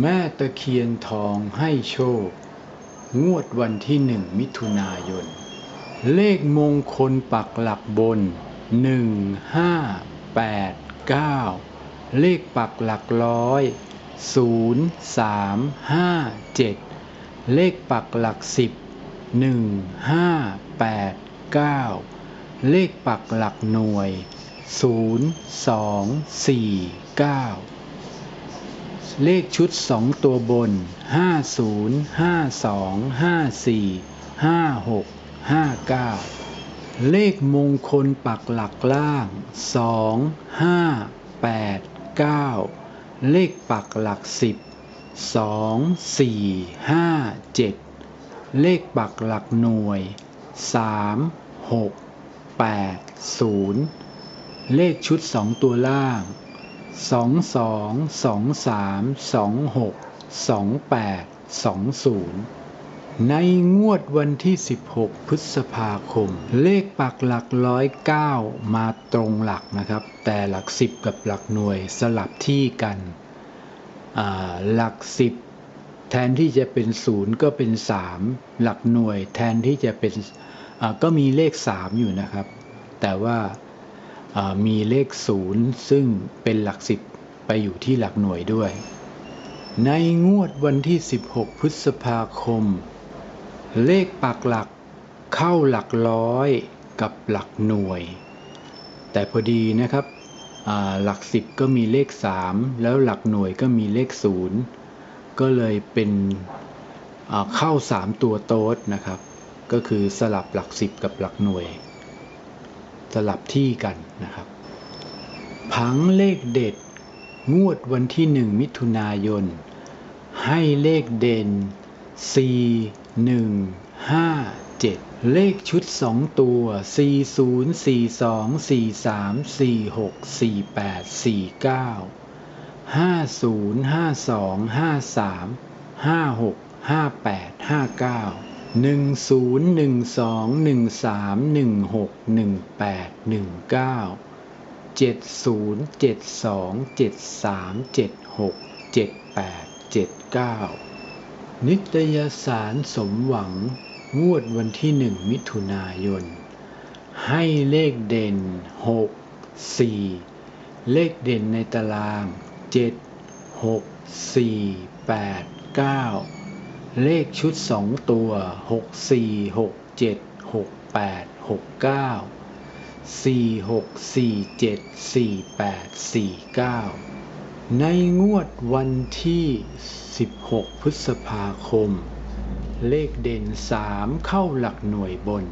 แม่ตะเคียนทองให้โชค งวดวันที่หนึ่งมิถุนายน เลขมงคลปักหลักบนหนึ่งห้าแปดเก้าเลขปักหลักร้อยศูนย์สามห้าเจ็ดเลขปักหลักสิบหนึ่งห้าแปดเก้าเลขปักหลักหน่วยศูนย์สองสี่เก้า เลขชุดสองตัวบนห้าศูนย์ห้าสองห้าสี่ห้าหกห้าเก้าเลขมงคลปักหลักล่างสองห้าแปดเก้าเลขปักหลักสิบสองสี่ห้าเจ็ดเลขปักหลักหน่วยสามหกแปดศูนย์เลขชุดสองตัวล่าง สองสองสองสามสองหกสองแปดสองศูนย์ในงวดวันที่ 16 พฤษภาคม เลขปักหลักร้อยเก้ามาตรงหลักนะครับ แต่หลักสิบกับหลักหน่วยสลับที่กันหลักสิบแทนที่จะเป็นศูนย์ก็เป็นสามหลักหน่วยแทนที่จะเป็นก็มีเลขสามอยู่นะครับ แต่ว่า มีเลขศูนย์ซึ่งเป็นหลักสิบไปอยู่ที่หลักหน่วยด้วย ในงวดวันที่ 16 พฤษภาคม เลขปักหลักเข้าหลักร้อยกับหลักหน่วย แต่พอดีนะครับหลักสิบก็มีเลข 3 แล้วหลักหน่วยก็มีเลขศูนย์ก็เลยเป็นเข้า 3 ตัวโต๊ดนะครับ ก็คือสลับหลักสิบกับหลักหน่วย สลับที่กันนะครับ ผังเลขเด็ด งวดวันที่หนึ่งมิถุนายน ให้เลขเด่น 4 1 5 7 เลขชุด 2 ตัว 40 42 43 46 48 49 50 52 53 56 58 59 หนึ่งศูนย์หนึ่งสองหนึ่งสามหนึ่งหกหนึ่งแปดหนึ่งเก้าเจ็ดศูนย์เจ็ดสองเจ็ดสามเจ็ดหกเจ็ดแปดเจ็ดเก้านิตยสารสมหวังงวดวันที่หนึ่งมิถุนายน ให้เลขเด่นหกสี่เลขเด่นในตารางเจ็ดหกสี่แปดเก้า เลขชุดสองตัวหกสี่หกเจ็ดหกแปดหกเก้าสี่หกสี่เจ็ดสี่แปดสี่เก้าในงวดวันที่ 16 พฤษภาคม เลขเด่นสามเข้าหลักหน่วยบน